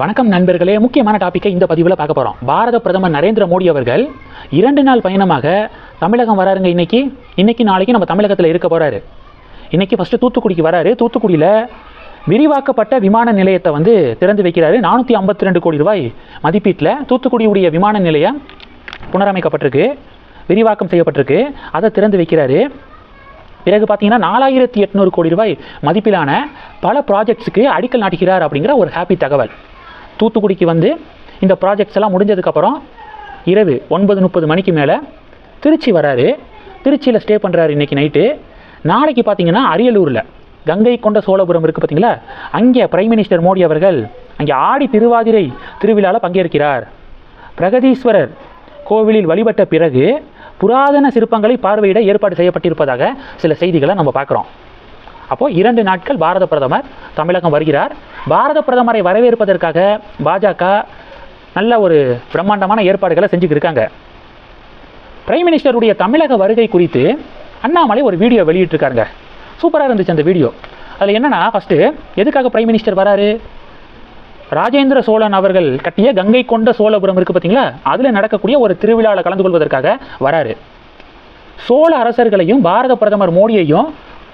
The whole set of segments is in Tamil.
வணக்கம் நண்பர்களே. முக்கியமான டாப்பிக்கை இந்த பதிவில் பார்க்க போகிறோம் பாரத பிரதமர் நரேந்திர மோடி அவர்கள் இரண்டு நாள் பயணமாக தமிழகம் வராருங்க இன்னைக்கு. இன்னைக்கு நாளைக்கு நம்ம தமிழகத்தில் இருக்க போகிறாரு இன்னைக்கு ஃபஸ்ட்டு தூத்துக்குடிக்கு வராரு. தூத்துக்குடியில் விரிவாக்கப்பட்ட விமான நிலையத்தை வந்து திறந்து வைக்கிறாரு. நானூற்றி ஐம்பத்தி ரெண்டு கோடி ரூபாய் மதிப்பீட்டில் தூத்துக்குடியுடைய விமான நிலையம் புனரமைக்கப்பட்டிருக்கு. விரிவாக்கம் செய்யப்பட்டிருக்கு. அதை திறந்து வைக்கிறாரு. பிறகு பார்த்தீங்கன்னா நாலாயிரத்தி எட்நூறு கோடி ரூபாய் மதிப்பிலான பல ப்ராஜெக்ட்ஸுக்கு அடிக்கல் நாட்டுகிறார் அப்படிங்கிற ஒரு ஹாப்பி தகவல். தூத்துக்குடிக்கு வந்து இந்த ப்ராஜெக்ட்ஸ் எல்லாம் முடிஞ்சதுக்கப்புறம் இரவு ஒன்பது முப்பது மணிக்கு மேலே திருச்சி வராரு. திருச்சியில் ஸ்டே பண்ணுறாரு இன்றைக்கி நைட்டு நாளைக்கு பார்த்தீங்கன்னா அரியலூரில் கங்கை கொண்ட சோழபுரம் இருக்குது பார்த்தீங்களா அங்கே பிரைம் மினிஸ்டர் மோடி அவர்கள் அங்கே ஆடி திருவாதிரை திருவிழாவில் பங்கேற்கிறார். பிரகதீஸ்வரர் கோவிலில் வழிபட்ட பிறகு புராதன சிற்பங்களை பார்வையிட ஏற்பாடு செய்யப்பட்டிருப்பதாக சில செய்திகளை நம்ம பார்க்குறோம். அப்போது இரண்டு நாட்கள் பாரத பிரதமர் தமிழகம் வருகிறார். பாரத பிரதமரை வரவேற்பதற்காக பாஜக நல்ல ஒரு பிரம்மாண்டமான ஏற்பாடுகளை செஞ்சுக்கிருக்காங்க பிரைம் மினிஸ்டருடைய தமிழக வருகை குறித்து அண்ணாமலை ஒரு வீடியோ வெளியிட்டிருக்காருங்க. சூப்பராக இருந்துச்சு அந்த வீடியோ. அதில் என்னென்னா ஃபஸ்ட்டு எதுக்காக பிரைம் மினிஸ்டர் வராரு? ராஜேந்திர சோழன் அவர்கள் கட்டிய கங்கை கொண்ட சோழபுரம் இருக்குது பார்த்தீங்களா அதில் நடக்கக்கூடிய ஒரு திருவிழாவில் கலந்து கொள்வதற்காக வராரு. சோழ அரசர்களையும் பாரத பிரதமர் மோடியையும்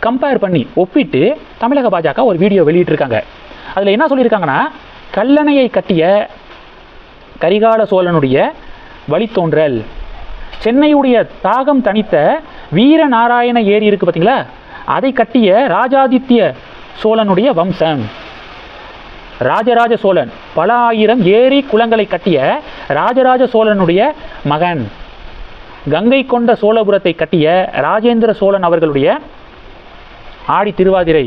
கம்பேர் பண்ணி ஒப்பிட்டு தமிழக பாஜக ஒரு வீடியோ வெளியிட்டிருக்காங்க. அதில் என்ன சொல்லியிருக்காங்கன்னா கல்லணையை கட்டிய கரிகால சோழனுடைய வழித்தோன்றல் சென்னையுடைய தாகம் தனித்த வீரநாராயண ஏரி இருக்குது பார்த்தீங்களா? அதை கட்டிய ராஜாதித்ய சோழனுடைய வம்சம். ராஜராஜ சோழன் பல ஆயிரம் ஏரி குளங்களை கட்டிய ராஜராஜ சோழனுடைய மகன். கங்கை கொண்ட சோழபுரத்தை கட்டிய ராஜேந்திர சோழன் அவர்களுடைய ஆடி திருவாதிரை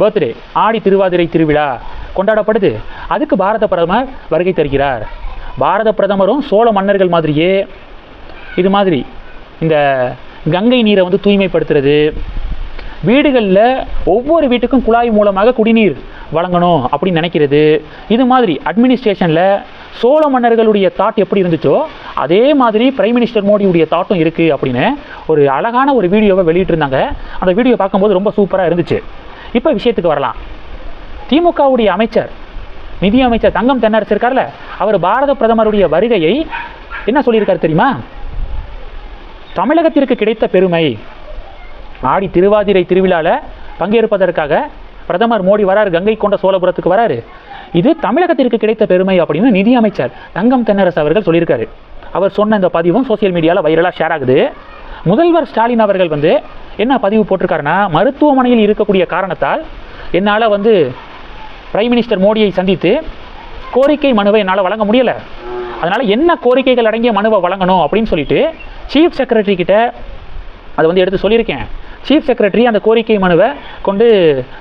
பர்த்டே ஆடி திருவாதிரை திருவிழா கொண்டாடப்படுது. அதுக்கு பாரத பிரதமர் வருகை தருகிறார். பாரத பிரதமரும் சோழ மன்னர்கள் மாதிரியே இது மாதிரி இந்த கங்கை நீரை வந்து தூய்மைப்படுத்துறது. வீடுகளில் ஒவ்வொரு வீட்டுக்கும் குழாய் மூலமாக குடிநீர் வழங்கணும் அப்படின்னு நினைக்கிறது. இது மாதிரி அட்மினிஸ்ட்ரேஷனில் சோழ மன்னர்களுடைய தாட் எப்படி இருந்துச்சோ அதே மாதிரி பிரைம் மினிஸ்டர் மோடியுடைய தாட்டும் இருக்குது அப்படின்னு ஒரு அழகான ஒரு வீடியோவை வெளியிட்டிருந்தாங்க. அந்த வீடியோ பார்க்கும்போது ரொம்ப சூப்பராக இருந்துச்சு. இப்போ விஷயத்துக்கு வரலாம். திமுகவுடைய அமைச்சர் நிதி அமைச்சர் தங்கம் தென்னரசு இருக்கார்ல அவர் பாரத பிரதமருடைய வருகையை என்ன சொல்லியிருக்காரு தெரியுமா? தமிழகத்திற்கு கிடைத்த பெருமை. ஆடி திருவாதிரை திருவிழாவில் பங்கேற்பதற்காக பிரதமர் மோடி வராரு கங்கை கொண்ட சோழபுரத்துக்கு வராரு. இது தமிழகத்திற்கு கிடைத்த பெருமை அப்படின்னு நிதியமைச்சர் தங்கம் தென்னரசு அவர்கள் சொல்லியிருக்காரு. அவர் சொன்ன இந்த பதிவும் சோசியல் மீடியாவில் வைரலாக ஷேர் ஆகுது. முதல்வர் ஸ்டாலின் அவர்கள் வந்து என்ன பதிவு போட்டிருக்காருன்னா மருத்துவமனையில் இருக்கக்கூடிய காரணத்தால் என்னால் வந்து பிரைம் மினிஸ்டர் மோடியை சந்தித்து கோரிக்கை மனுவை என்னால் வழங்க முடியலை. அதனால் என்ன கோரிக்கைகள் அடங்கிய மனுவை வழங்கணும் அப்படின்னு சொல்லிட்டு சீஃப் செக்ரட்டரி கிட்ட அதை வந்து எடுத்து சொல்லியிருக்கேன். சீஃப் செக்ரட்டரி அந்த கோரிக்கை மனுவை கொண்டு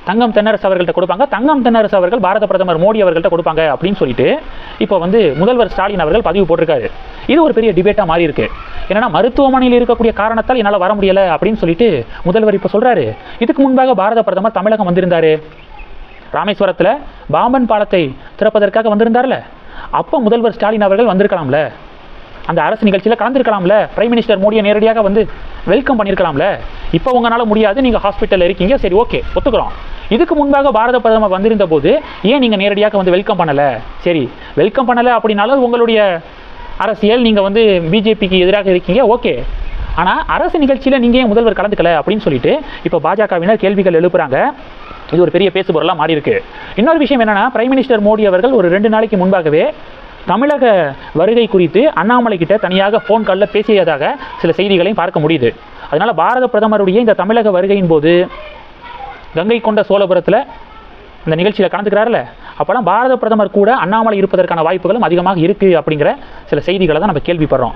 தங்கம் தென்னரசு அவர்கள்ட்ட கொடுப்பாங்க. தங்கம் தென்னரசு அவர்கள் பாரத பிரதமர் மோடி அவர்கள்ட்ட கொடுப்பாங்க அப்படின்னு சொல்லிட்டு இப்போ வந்து முதல்வர் ஸ்டாலின் அவர்கள் பதிவு போட்டிருக்காரு. இது ஒரு பெரிய டிபேட்டாக மாறி இருக்கு. என்னன்னா மருத்துவமனையில் இருக்கக்கூடிய காரணத்தால் என்னால் வர முடியலை அப்படின்னு சொல்லிட்டு முதல்வர் இப்போ சொல்கிறாரு இதுக்கு முன்பாக பாரத பிரதமர் தமிழகம் வந்திருந்தாரு. ராமேஸ்வரத்தில் பாம்பன் பாலத்தை திறப்பதற்காக வந்திருந்தார்ல. அப்போ முதல்வர் ஸ்டாலின் அவர்கள் வந்திருக்கலாம்ல. அந்த அரசு நிகழ்ச்சியில் கலந்துருக்கலாம்ல. பிரைம் மினிஸ்டர் மோடியை நேரடியாக வந்து வெல்கம் பண்ணியிருக்கலாம்ல இப்போ உங்களால் முடியாது நீங்கள் ஹாஸ்பிட்டலில் இருக்கீங்க சரி ஓகே ஒத்துக்கிறோம். இதுக்கு முன்பாக பாரத பிரதமர் வந்திருந்த போது ஏன் நீங்கள் நேரடியாக வந்து வெல்கம் பண்ணலை? சரி வெல்கம் பண்ணலை அப்படின்னாலும் உங்களுடைய அரசியல் நீங்கள் வந்து பிஜேபிக்கு எதிராக இருக்கீங்க ஓகே ஆனால் அரசு நிகழ்ச்சியில் நீங்கள் ஏன் முதல்வர் கலந்துக்கல அப்படின்னு சொல்லிட்டு இப்போ பாஜகவினர் கேள்விகள் எழுப்புறாங்க. இது ஒரு பெரிய பேசுபொருளாக மாறி இருக்கு இன்னொரு விஷயம் என்னன்னா பிரைம் மினிஸ்டர் மோடி அவர்கள் ஒரு ரெண்டு நாளைக்கு முன்பாகவே தமிழக வருகை குறித்து அண்ணாமலை கிட்ட தனியாக ஃபோன் காலில் பேசியதாக சில செய்திகளையும் பார்க்க முடியுது. அதனால பாரத பிரதமருடைய இந்த தமிழக வருகையின் போது கங்கை கொண்ட சோழபுரத்தில் இந்த நிகழ்ச்சியில் கலந்துக்கிறாருல. அப்போலாம் பாரத பிரதமர் கூட அண்ணாமலை இருப்பதற்கான வாய்ப்புகளும் அதிகமாக இருக்குது அப்படிங்கிற சில செய்திகளை தான் நம்ம கேள்விப்படுறோம்.